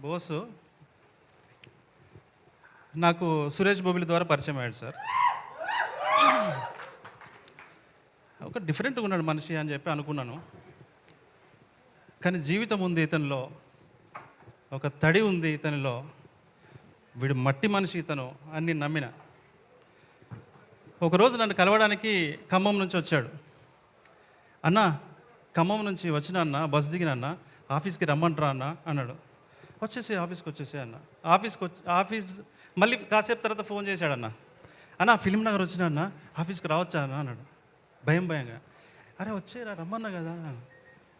బోసు. నాకు సురేష్ బొబిలి ద్వారా పరిచయం అయ్యాడు సార్. ఒక డిఫరెంట్గా ఉన్నాడు మనిషి అని చెప్పి అనుకున్నాను. కానీ జీవితం ఉంది ఇతనిలో. ఒక తడి ఉంది ఇతనిలో. వీడు మట్టి మనిషి ఇతను అని నమ్మిన. ఒకరోజు నన్ను కలవడానికి ఖమ్మం నుంచి వచ్చాడు. అన్న ఖమ్మం నుంచి వచ్చిన అన్న బస్ దిగిన అన్న ఆఫీస్కి రమ్మంటారా అన్న అన్నాడు. వచ్చేసి ఆఫీస్కి వచ్చేసి అన్న. ఆఫీస్కి వచ్చి ఆఫీస్ మళ్ళీ కాసేపు తర్వాత ఫోన్ చేశాడన్న. అన్న ఫిలిం నగర్ వచ్చిన అన్న ఆఫీస్కి రావచ్చా అన్న అన్నాడు. భయం భయంగా. అరే వచ్చేరా రమ్మన్నా కదా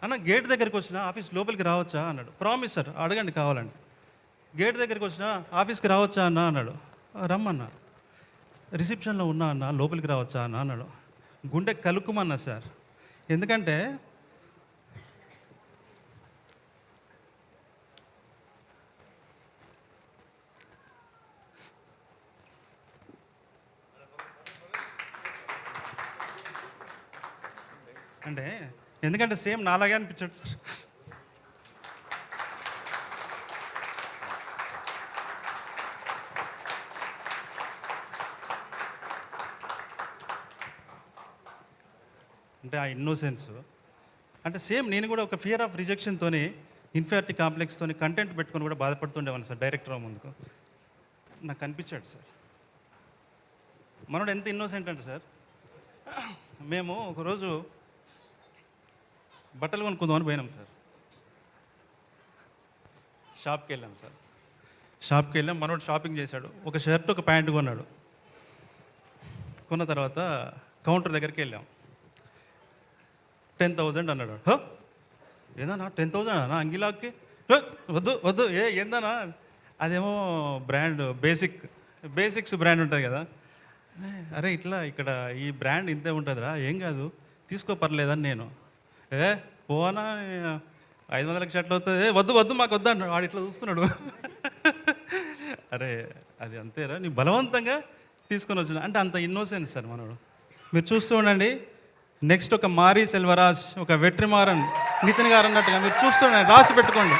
అన్న. గేట్ దగ్గరికి వచ్చిన ఆఫీస్ లోపలికి రావచ్చా అన్నాడు. ప్రామిస్ సార్ అడగండి కావాలండి గేట్ దగ్గరికి వచ్చిన ఆఫీస్కి రావచ్చా అన్న అన్నాడు. "ఆ, రమ్మన్నా. రిసెప్షన్లో ఉన్నా అన్న లోపలికి రావచ్చా అన్న అన్నాడు. గుండె కలుక్కుమన్నా సార్ ఎందుకంటే అంటే ఎందుకంటే సేమ్ నాలాగే అనిపించాడు సార్. అంటే ఆ ఇన్నోసెన్స్ అంటే సేమ్ నేను కూడా ఒక ఫియర్ ఆఫ్ రిజెక్షన్తోని ఇన్ఫియారిటీ కాంప్లెక్స్తో కంటెంట్ పెట్టుకొని కూడా బాధపడుతుండేవాను సార్ డైరెక్టర్ ముందుకు. నాకు కనిపించాడు సార్. మనోడు ఎంత ఇన్నోసెంట్ అంటే సార్ మేము ఒకరోజు బట్టలు కొనుక్కుందామని పోయినాం సార్. షాప్కి వెళ్ళాం సార్. షాప్కి వెళ్ళాం. మనోడు షాపింగ్ చేశాడు. ఒక షర్ట్ ఒక ప్యాంట్ కొన్నాడు. కొన్న తర్వాత కౌంటర్ దగ్గరికి వెళ్ళాం. టెన్ థౌజండ్ అన్నాడు ఏందన్నా? టెన్ థౌజండ్ అన్నా? అంగిలాకి వద్దు వద్దు. ఏ ఏందన్నా? అదేమో బ్రాండ్ బేసిక్ బేసిక్స్ బ్రాండ్ ఉంటుంది కదా. అరే ఇట్లా ఇక్కడ ఈ బ్రాండ్ ఇంతే ఉంటుందిరా. ఏం కాదు. తీసుకో పర్లేదని నేను. ఏ పోనా? ఐదు వందలకి షర్ట్లు అవుతుంది. ఏ వద్దు వద్దు మాకు వద్దు అంటాడు వాడు ఇట్లా చూస్తున్నాడు. అరే అది అంతేరా? నీ బలవంతంగా తీసుకొని వచ్చిన. అంటే అంత ఇన్నోసెన్స్ సార్ మనోడు. మీరు చూస్తూ ఉండండి. నెక్స్ట్ ఒక మారీ సెల్వరాజ్ ఒక వెట్రిమారన్ నితిన్ గారు అన్నట్టుగా మీరు చూస్తూ ఉండండి. రాసి పెట్టుకోండి.